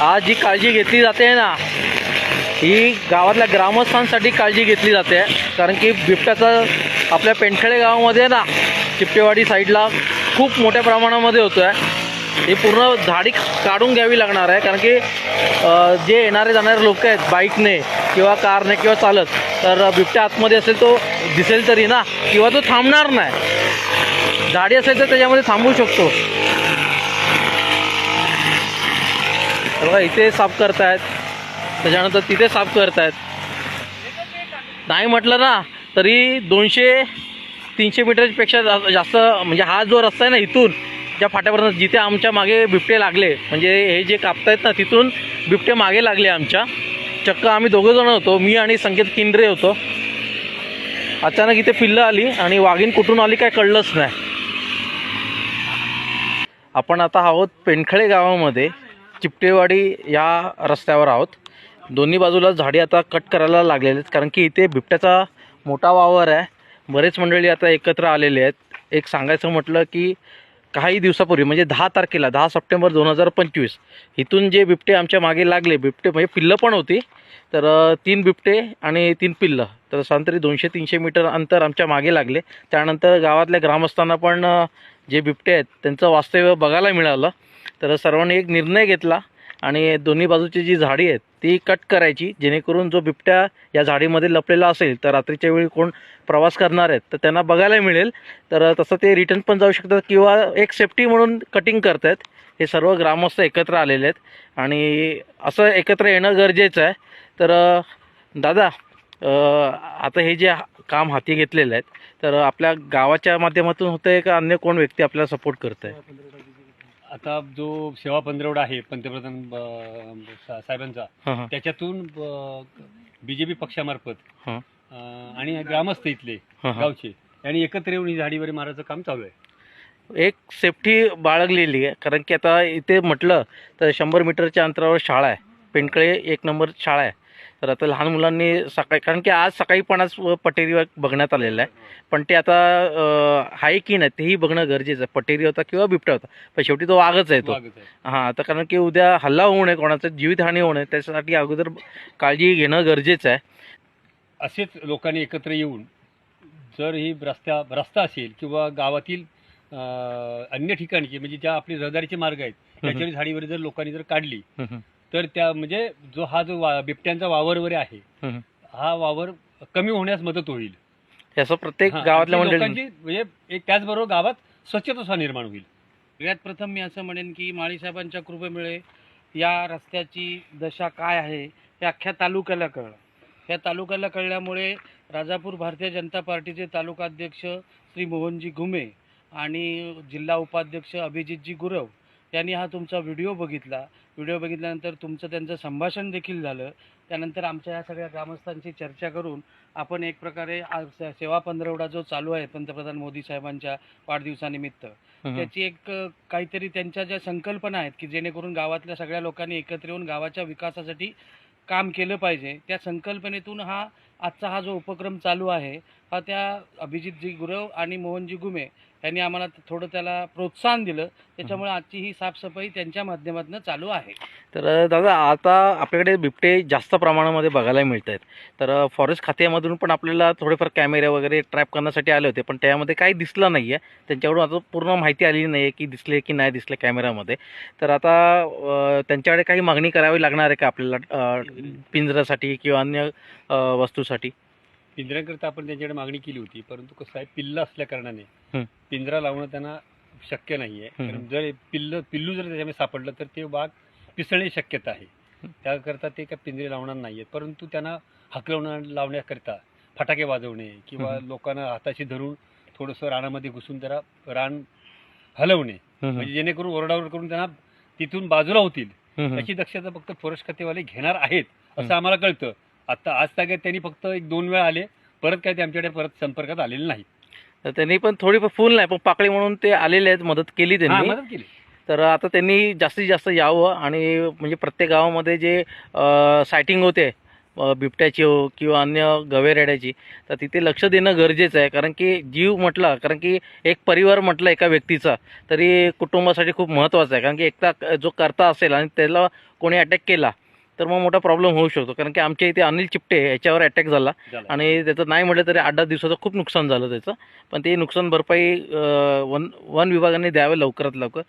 आज जी काळजी घेतली जाते ना ही गावातल्या ग्रामस्थांसाठी काळजी घेतली जाते. कारण की बिबट्याचा आपल्या पेंठळे गावामध्ये ना चिपटेवाडी साईडला खूप मोठ्या प्रमाणामध्ये होतो आहे ही पूर्ण झाडी काढून घ्यावी लागणार आहे. कारण की जे येणारे जाणारे लोक आहेत बाईकने किंवा कारने किंवा चालत तर बिबट्या आतमध्ये असेल तो दिसेल तरी ना किंवा तो थांबणार नाही. झाडी असेल तर त्याच्यामध्ये थांबू शकतो तर बघा इथे साफ करतायत. त्याच्यानंतर तिथे साफ करतायत. नाही म्हटलं ना तरी दोनशे तीनशे मीटरपेक्षा जास्त म्हणजे हा जो रस्ता आहे ना इथून ज्या फाट्यापर्यंत जिथे आमच्या मागे बिबटे लागले म्हणजे हे जे कापतायत ना तिथून बिबटे मागे लागले आमच्या. चक्क आम्ही दोघं जण होतो मी आणि संकेत किंद्रे होतो. अचानक इथे पिल्लं आली आणि वाघीण कुठून आली काय कळलंच नाही. आपण आता आहोत पेणखळे गावामध्ये. चिपटेवाडी या रस्त्यावर आहोत. दोन्ही बाजूला झाडी आता कट करायला लागलेले आहेत. कारण की इथे बिबट्याचा मोठा वावर आहे. बरेच मंडळी आता एकत्र आलेले आहेत. एक सांगायचं म्हटलं की काही दिवसापूर्वी म्हणजे दहा तारखेला दहा सप्टेंबर दोन हजार पंचवीस इथून जे बिबटे आमच्या मागे लागले बिबटे म्हणजे पिल्लं पण होती तर तीन बिबटे आणि तीन पिल्लं तर साधारण दोनशे तीनशे मीटर अंतर आमच्या मागे लागले. त्यानंतर गावातल्या ग्रामस्थांना पण जे बिबटे आहेत त्यांचं वास्तव्य बघायला मिळालं. तर सर्वांनी एक निर्णय घेतला आणि दोन्ही बाजूची जी झाडी आहेत ती कट करायची जेणेकरून जो बिबट्या या झाडीमध्ये लपलेला असेल तर रात्रीच्या वेळी कोण प्रवास करणार आहेत तर त्यांना बघायला मिळेल. तर तसं ते रिटर्न पण जाऊ शकतात किंवा एक सेफ्टी म्हणून कटिंग करत आहेत हे सर्व ग्रामस्थ एकत्र आलेले आहेत. आणि असं एकत्र येणं गरजेचं आहे. तर दादा आता हे जे हा- काम हाती घेतलेलं आहे तर आपल्या गावाच्या माध्यमातून होतं आहे का अन्य कोण व्यक्ती आपल्याला सपोर्ट करत आहे आता जो सेवा पंधरवडा आहे पंतप्रधान सा- साहेबांचा हां हां. त्याच्यातून बीजेपी पक्षामार्फत हां. अं, आणि ग्रामस्थ इथले हां हां. गावचे यांनी एकत्र येऊन ही झाडीवर मारायचं काम चालू आहे. एक सेफ्टी बाळगलेली आहे कारण की आता इथे म्हटलं तर शंभर मीटरच्या अंतरावर शाळा आहे. पेंडकळे एक नंबर शाळा आहे. तर आता लहान मुलांनी सकाळी कारण की आज सकाळी पण आज पटेरी बघण्यात आलेलं आहे. पण ते आता आहे की नाही तेही बघणं गरजेचं आहे. पटेरी होता किंवा बिबट्या होता पण शेवटी तो वाघच आहे तो. हां आता कारण की उद्या हल्ला होऊ नये कोणाचं जीवितहानी होऊ नये त्याच्यासाठी अगोदर काळजी घेणं गरजेचं आहे. असेच लोकांनी एकत्र येऊन जर ही रस्त्या रस्ता असेल किंवा गावातील अन्य ठिकाणची म्हणजे ज्या आपले रहदारीचे मार्ग आहेत त्याच्यावर झाडीवर जर लोकांनी जर काढली तर त्या म्हणजे जो हा जो वा- बिबट्यांचा वावर वगैरे आहे हं, वावर कमी होण्यास मदत होईल. याचं प्रत्येक हा, गावातल्या आणि मंडळी लोकांची म्हणजे एक त्याचबरोबर गावात स्वच्छता सुद्धा निर्माण होईल. सगळ्यात प्रथम मी असं म्हणेन की माळीसाहेबांच्या कृपेमुळे या रस्त्याची दशा काय आहे हे अख्ख्या तालुक्याला कळलं. या तालुक्याला कळल्यामुळे राजापूर भारतीय जनता पार्टीचे तालुकाध्यक्ष श्री मोहनजी घुमे आणि जिल्हा उपाध्यक्ष अभिजितजी गुरव यांनी हा तुमचा व्हिडिओ बघितला व्हिडिओ बघितल्यानंतर तुमचं त्यांचं संभाषण देखील झालं त्यानंतर आमच्या या सगळ्या ग्रामस्थांची चर्चा करून आपण एक प्रकारे सेवा पंधरवडा जो चालू आहे पंतप्रधान मोदी साहेबांच्या वाढदिवसानिमित्त. त्याची एक काहीतरी त्यांच्या ज्या संकल्पना आहेत की जेणेकरून गावातल्या सगळ्या लोकांनी एकत्र येऊन गावाच्या विकासासाठी काम केलं पाहिजे त्या संकल्पनेतून हा आजचा हा जो उपक्रम चालू आहे हा त्या अभिजितजी गुरव आणि मोहनजी गुमे यांनी आम्हाला थोडं त्याला प्रोत्साहन दिलं. त्याच्यामुळे आजची ही साफसफाई त्यांच्या माध्यमातून चालू आहे. तर दादा आता आपल्याकडे बिबटे जास्त प्रमाणामध्ये बघायला मिळत आहेत तर फॉरेस्ट खात्यामधून पण आपल्याला थोडेफार कॅमेरे वगैरे ट्रॅप करण्यासाठी आले होते पण त्यामध्ये काही दिसलं नाही आहे त्यांच्याकडून आता पूर्ण माहिती आलेली नाही आहे की दिसले की नाही दिसले कॅमेऱ्यामध्ये तर आता त्यांच्याकडे काही मागणी करावी लागणार आहे का आपल्याला पिंजऱ्यासाठी किंवा अन्य वस्तूसाठी? पिंजऱ्याकरता आपण त्यांच्याकडे मागणी केली होती परंतु कसं आहे पिल्लं असल्या कारणाने. पिंजरा लावणं त्यांना शक्य नाही आहे. कारण जर पिल्लं पिल्लू जर त्याच्यामध्ये सापडलं तर ते वाघ पिसळण्याची शक्यता आहे. त्याकरता ते काय पिंजरे लावणार नाही आहेत परंतु त्यांना हकलवणं लावण्याकरिता फटाके वाजवणे किंवा. लोकांना हाताशी धरून थोडंसं रानामध्ये घुसून जरा रान हलवणे म्हणजे जेणेकरून ओरडाओरड करून त्यांना तिथून बाजूला होतील. याची दक्षता फक्त फॉरेस्ट खातेवाले घेणार आहेत. असं आम्हाला कळतं. आता आज ताग्यात त्यांनी फक्त एक दोन वेळा आले. परत काय ते आमच्याकडे परत संपर्कात आलेले नाही. तर त्यांनी पण थोडी फुल नाही पण पाकळी म्हणून ते आलेले आहेत मदत केली हा, त्यांनी मदत केली. तर आता त्यांनी जास्तीत जास्त यावं आणि म्हणजे प्रत्येक गावामध्ये जे सायटिंग होते अ, बिबट्याची हो किंवा अन्य गवेरेड्याची तर तिथे लक्ष देणं गरजेचं आहे. कारण की जीव म्हटला कारण की एक परिवार म्हटलं एका व्यक्तीचा तरी कुटुंबासाठी खूप महत्त्वाचं आहे. कारण की एकटा जो करता असेल आणि त्याला कोणी अटॅक केला तर मग मोठा प्रॉब्लेम होऊ शकतो. कारण की आमच्या इथे अनिल चिपटे याच्यावर अटॅक झाला. आणि त्याचं नाही म्हटलं तरी आठ दहा दिवसाचं खूप नुकसान झालं त्याचं. पण ते नुकसान भरपाई वन वन विभागाने द्यावे लवकरात लवकर.